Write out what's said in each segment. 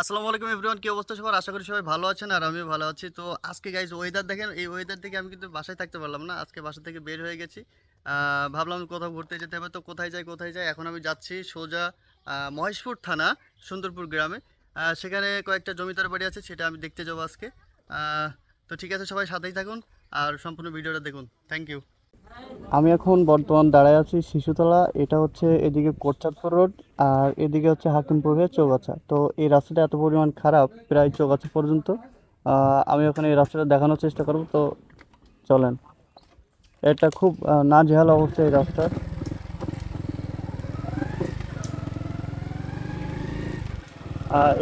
আসসালামু আলাইকুম এভরিওয়ান কি অবস্থা সবার? আশা করি সবাই ভালো আছেন আর আমিও ভালো আছি। তো আজকে গাইজ ওয়েদার দেখেন, এই ওয়েদার থেকে আমি কিন্তু বাসায় থাকতে পারলাম না। আজকে বাসা থেকে বের হয়ে গেছি। ভাবলাম কোথাও ঘুরতে যেতে হবে। তো কোথায় যাই কোথায় যাই? এখন আমি যাচ্ছি সোজা মহেশপুর থানা, সুন্দরপুর গ্রামে। সেখানে কয়েকটা জমিদার বাড়ি আছে, সেটা আমি দেখতে যাব আজকে। তো ঠিক আছে, সবাই সাথেই থাকুন আর সম্পূর্ণ ভিডিওটা দেখুন। থ্যাংক ইউ আমি এখন বর্তমান দাঁড়ায় আছি শিশুতলা এটা হচ্ছে এদিকে কোটচাঁদপুর রোড আর এদিকে হচ্ছে হাকিমপুর হয়ে চৌগাছা। তো এই রাস্তাটা এত পরিমাণ খারাপ প্রায় চৌগাছা পর্যন্ত। আমি ওখানে এই রাস্তাটা দেখানোর চেষ্টা করব তো চলেন। এটা খুব আহ, নাজেহাল অবস্থা এই রাস্তার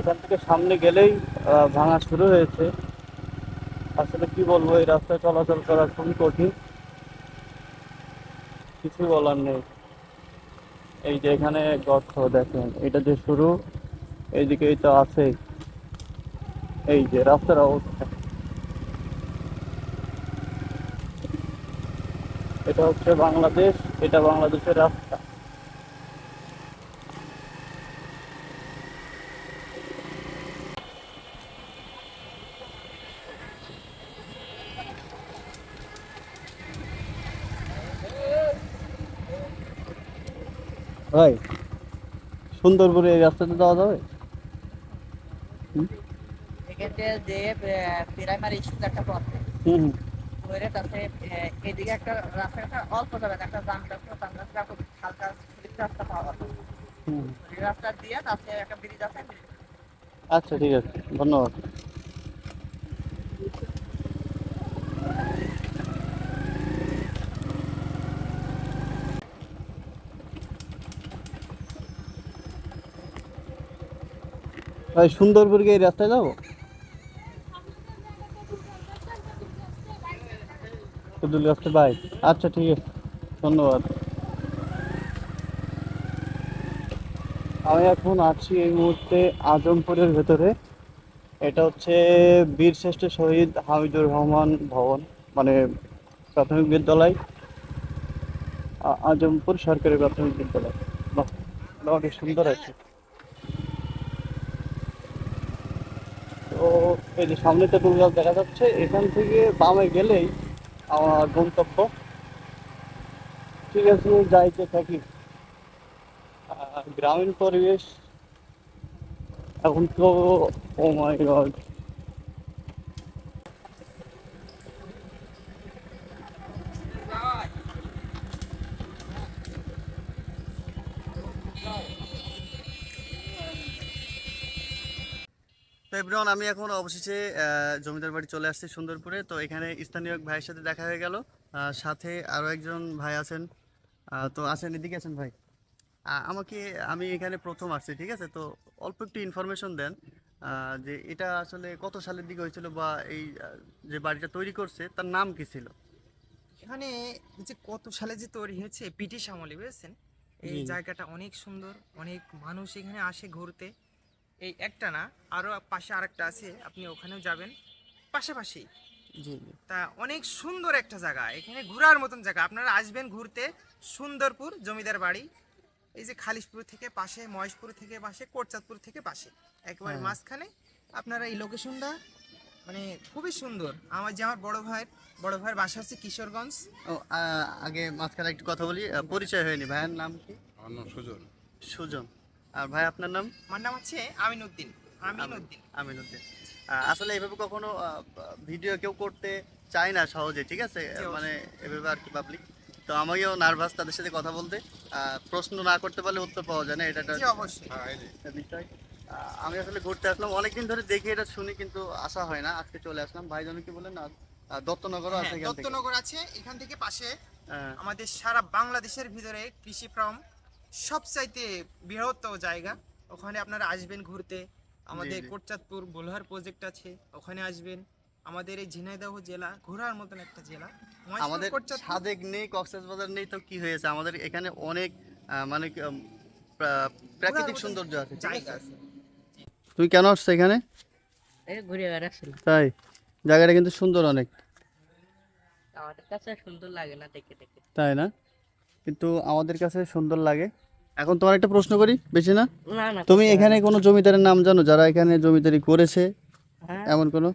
এখান থেকে সামনে গেলেই ভাঙা শুরু হয়েছে। আসলে কি বলব এই রাস্তায় চলাচল করা খুবই কঠিন। কিছু বলার নেই। এই যে এখানে গর্ত, দেখেন, এটা যে শুরু এইদিকেই তো আছে। এই যে রাস্তার অবস্থা। এটা হচ্ছে বাংলাদেশ, এটা বাংলাদেশের রাস্তা। ভাই সুন্দরপুরে এই রাস্তাতে যাওয়া যাবে? যে প্রাইমারি স্কুল একটা হুম ওইরে তাতে এদিকে একটা রাস্তা একটা অল্প যাবে একটা জাম রাস্তা জাম রাস্তা খুব হালকা স্লিপ রাস্তা পাওয়া যাবে। হুম রাস্তা দিয়ে তাতে একটা ব্রিজ আছে। আচ্ছা ঠিক আছে। ধন্যবাদ। ভাই সুন্দরপুর গিয়ে রাস্তায় যাব? কুদুল ভাই আচ্ছা ঠিক আছে। ধন্যবাদ। আমি এখন আছি এই মুহূর্তে আজমপুরের ভেতরে। এটা হচ্ছে বীরশ্রেষ্ঠ শহীদ হামিদুর রহমান ভবন মানে প্রাথমিক বিদ্যালয়। আজমপুর সরকারি প্রাথমিক বিদ্যালয়। বাহ অনেক সুন্দর আছে। এই যে সামনে তো গাছ দেখা যাচ্ছে, এখান থেকে বামে গেলেই আমার গন্তব্য। ঠিক আছে যাইতে থাকি। গ্রামীণ পরিবেশ, এখন তো ও মাই গড এভরিওয়ান আমি এখন অবশেষে জমিদার বাড়ি চলে আসছি সুন্দরপুরে। তো এখানে স্থানীয় এক ভাইয়ের সাথে দেখা হয়ে গেল। সাথে আরও একজন ভাই আছেন। তো আসেন এদিকে আছেন ভাই। আমাকে আমি এখানে প্রথম আসছি ঠিক আছে? তো অল্প একটু ইনফরমেশন দেন যে এটা আসলে কত সালের দিকে হয়েছিল বা এই যে বাড়িটা তৈরি করছে তার নাম কি ছিল? এখানে যে কত সালে যে তৈরি হয়েছে ব্রিটিশ আমলে বুঝেছেন? এই জায়গাটা অনেক সুন্দর অনেক মানুষ এখানে আসে ঘুরতে। এই একটা না আরও পাশে আরেকটা আছে আপনি ওখানেও যাবেন। পাশাপাশি তা অনেক সুন্দর একটা জায়গা এখানে ঘোরার মতন জায়গা। আপনারা আসবেন ঘুরতে সুন্দরপুর জমিদার বাড়ি এই যে খালিশপুর থেকে পাশে মহেশপুর থেকে পাশে কোটচাঁদপুর থেকে পাশে। একেবারে হ্যাঁ। মাঝখানে আপনারা এই লোকেশনটা মানে খুবই সুন্দর। আমার যে আমার বড় ভাইয়ের বড় ভাইয়ের বাসা হচ্ছে কিশোরগঞ্জ। ও আগে মাঝখানে একটু কথা বলি পরিচয় হয়নি। ভাইয়ের নাম কি? সুজন। সুজন। আর ভাই আপনার নাম? আমার নাম হচ্ছে আমিন উদ্দিন আমিন উদ্দিন আমিনুদ্দিন। আহ, আসলে এভাবে কখনো ভিডিও কেউ করতে চায় না সহজে ঠিক আছে? মানে এভাবে আর কি পাবলিক তো আমাকেও নার্ভাস তাদের সাথে কথা বলতে। প্রশ্ন না করতে পারলে উত্তর পাওয়া যায় না এটা অবশ্যই। হ্যাঁ আমি আসলে ঘুরতে আসলাম অনেকদিন ধরে দেখি এটা শুনি কিন্তু আসা হয় না। আজকে চলে আসলাম। ভাইজন কি বলেন আছে হ্যাঁ, এখান থেকে। দত্তনগর আছে। এখান থেকে পাশে হ্যাঁ, আমাদের সারা বাংলাদেশের ভিতরে কৃষি ফার্ম সবচাইতে বৃহত্তম জায়গা। ওখানে আপনারা আসবেন ঘুরতে। আমাদের কোটচাঁদপুর বোলহার প্রজেক্ট আছে ওখানে আসবেন। আমাদের এই ঝিনাইদহ জেলা ঘোরার মতন একটা জেলা। আমাদের সাদেক নেই কক্সবাজার নেই তো কি হয়েছে? আমাদের এখানে অনেক মানে প্রাকৃতিক সৌন্দর্য আছে জায়গা আছে? তুমি কেন আসছো এখানে? এই ঘুরে বেড়াচ্ছিলাম তাই? জায়গাটা কিন্তু সুন্দর অনেক। আমাদের কাছে সুন্দর লাগে না দেখে দেখে। তাই না? কিন্তু আমাদের কাছে সুন্দর লাগে। এখন তোমার একটা প্রশ্ন করি বেশি না? তুমি এখানে কোনো জমিদারের নাম জানো? যারা এখানে জমিদারি করেছে? হ্যাঁ। এমন কোনো?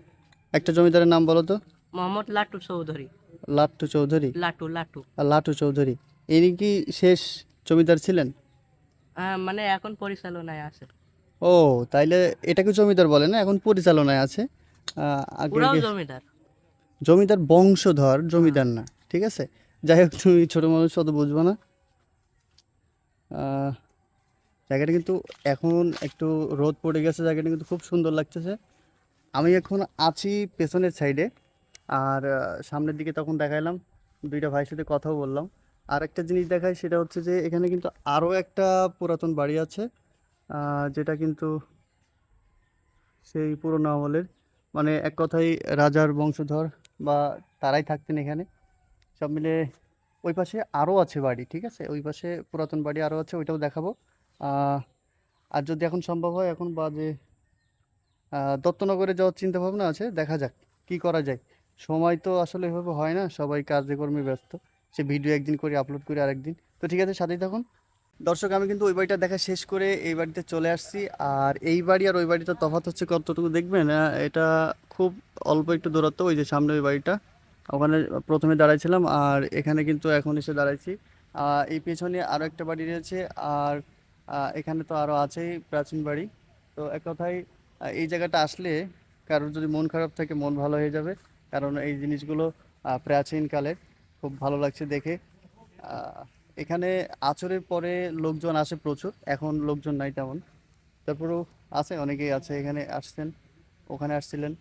একটা জমিদারের নাম বলো তো। মোহাম্মদ লাটু চৌধুরী। লাট্টু চৌধুরী? লাটু লাটু। আর লাটু চৌধুরী ইনি কি শেষ জমিদার ছিলেন? হ্যাঁ মানে এখন পরিচালনায় আছে। ও তাইলে এটাকে জমিদার বলে না? এখন পরিচালনায় আছে। জমিদার। জমিদার বংশধর জমিদার না ঠিক আছে? যাই হোক তুমি ছোট মানুষ অত বুঝব না। জায়গাটা কিন্তু এখন একটু রোদ পড়ে গেছে, জায়গাটা কিন্তু খুব সুন্দর লাগতেছে। আমি এখন আছি পেছনের সাইডে আর সামনের দিকে তখন দেখাইলাম, দুইটা ভাইয়ের সাথে কথাও বললাম। আর একটা জিনিস দেখাই, সেটা হচ্ছে যে এখানে কিন্তু আরও একটা পুরাতন বাড়ি আছে যেটা কিন্তু সেই পুরোনো আমলের। মানে এক কথায় রাজার বংশধর বা তারাই থাকতেন এখানে। সব মিলে ওই পাশে আরও আছে বাড়ি ঠিক আছে? ওই পাশে পুরাতন বাড়ি আরও আছে ওইটাও দেখাবো। আর যদি এখন সম্ভব হয় এখন বাজে আহ, দত্তনগরে যাওয়ার চিন্তা ভাবনা আছে দেখা যাক কি করা যায়। সময় তো আসলে এভাবে হয় না সবাই কাজে কর্মে ব্যস্ত। সে ভিডিও একদিন করে আপলোড করে আরেকদিন। তো ঠিক আছে সাথেই থাকুন। দর্শক আমি কিন্তু ওই বাড়িটা দেখা শেষ করে এই বাড়িতে চলে আসছি। আর এই বাড়ি আর ওই বাড়িটা তফাৎ হচ্ছে কতটুকু দেখবেন এটা খুব অল্প একটু দূরত্ব ওই যে সামনে ওই বাড়িটা। ওখানে প্রথমে দাঁড়াইছিলাম আর এখানে কিন্তু এখন এসে দাঁড়াইছি। এই পেছনে আরও একটা বাড়ি রয়েছে আর এখানে তো আরও আছেই প্রাচীন বাড়ি। তো এক কথায় এই জায়গাটা আসলে কারোর যদি মন খারাপ থাকে মন ভালো হয়ে যাবে। কারণ এই জিনিসগুলো প্রাচীনকালের খুব ভালো লাগছে দেখে। এখানে আচরের পরে লোকজন আসে প্রচুর। এখন লোকজন নাই তেমন। তারপরেও আছে, অনেকেই আছে এখানে আসছেন, ওখানে আসছিলেন।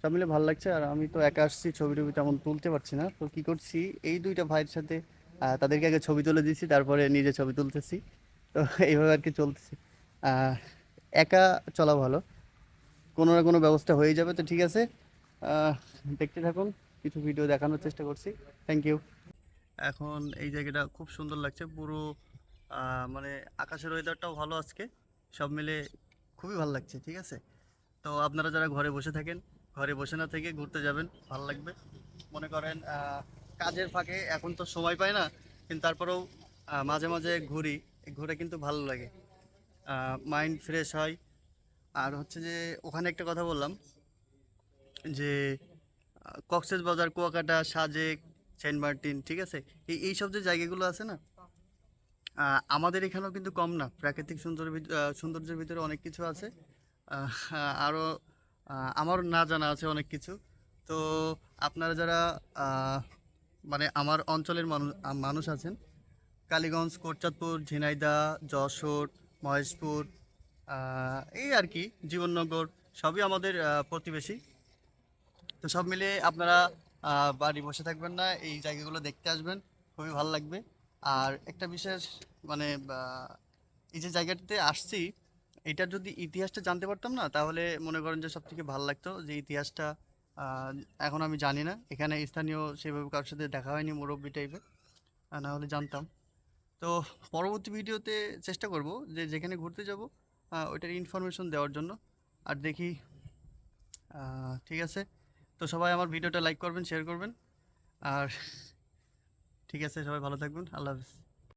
সব মিলে ভালো লাগছে। আর আমি তো একা আসছি ছবি টবি তেমন তুলতে পারছি না। তো কি করছি, এই দুইটা ভাইয়ের সাথে তাদেরকে আগে ছবি তুলে দিচ্ছি তারপরে নিজে ছবি তুলতেছি। তো এইভাবে আর কি চলতেছি। একা চলা ভালো। কোনো না কোনো ব্যবস্থা হয়ে যাবে তো ঠিক আছে। দেখতে থাকুন, কিছু ভিডিও দেখানোর চেষ্টা করছি। থ্যাংক ইউ এখন এই জায়গাটা খুব সুন্দর লাগছে, পুরো মানে আকাশের ওয়েদারটাও ভালো আজকে। সব মিলে খুবই ভালো লাগছে, ঠিক আছে? তো আপনারা যারা ঘরে বসে থাকেন ঘরে বসে না থেকে ঘুরতে যাবেন, ভালো লাগবে। মনে করেন কাজের ফাঁকে এখন তো সময় পাই না, কিন্তু তারপরেও মাঝে মাঝে ঘুরি, ঘুরে কিন্তু ভালো লাগে। মাইন্ড ফ্রেশ হয়। আর হচ্ছে যে, ওখানে একটা কথা বললাম, যে কক্সেস বাজার, কুয়াকাটা, সাজেক, সেন্ট মার্টিন, ঠিক আছে? এই এইসব যে জায়গাগুলো আছে না আমাদের এখানেও কিন্তু কম না। প্রাকৃতিক সুন্দর সৌন্দর্যের ভিতরে অনেক কিছু আছে। আরও আহ, আমারও না জানা আছে অনেক কিছু। তো আপনারা যারা মানে আমার অঞ্চলের মানুষ মানুষ আছেন কালীগঞ্জ কোটচাঁদপুর ঝিনাইদা যশোর মহেশপুর এই আর কি জীবননগর সবই আমাদের প্রতিবেশী। তো সব মিলে আপনারা বাড়ি বসে থাকবেন না এই জায়গাগুলো দেখতে আসবেন খুবই ভালো লাগবে। আর একটা বিশেষ মানে এই যে জায়গাটিতে আসছি এটার যদি ইতিহাসটা জানতে পারতাম না, তাহলে মনে করেন যে সব থেকে ভালো লাগতো যে ইতিহাসটা এখন আমি জানি না। এখানে স্থানীয় সেভাবে কারোর সাথে দেখা হয়নি, মুরব্বী টাইপের না হলে জানতাম। তো পরবর্তী ভিডিওতে চেষ্টা করব যে যেখানে ঘুরতে যাব ওইটার ইনফরমেশন দেওয়ার জন্য। আর দেখি ঠিক আছে? তো সবাই আমার ভিডিওটা লাইক করবেন শেয়ার করবেন। আর ঠিক আছে, সবাই ভালো থাকবেন। আল্লাহ হাফিজ।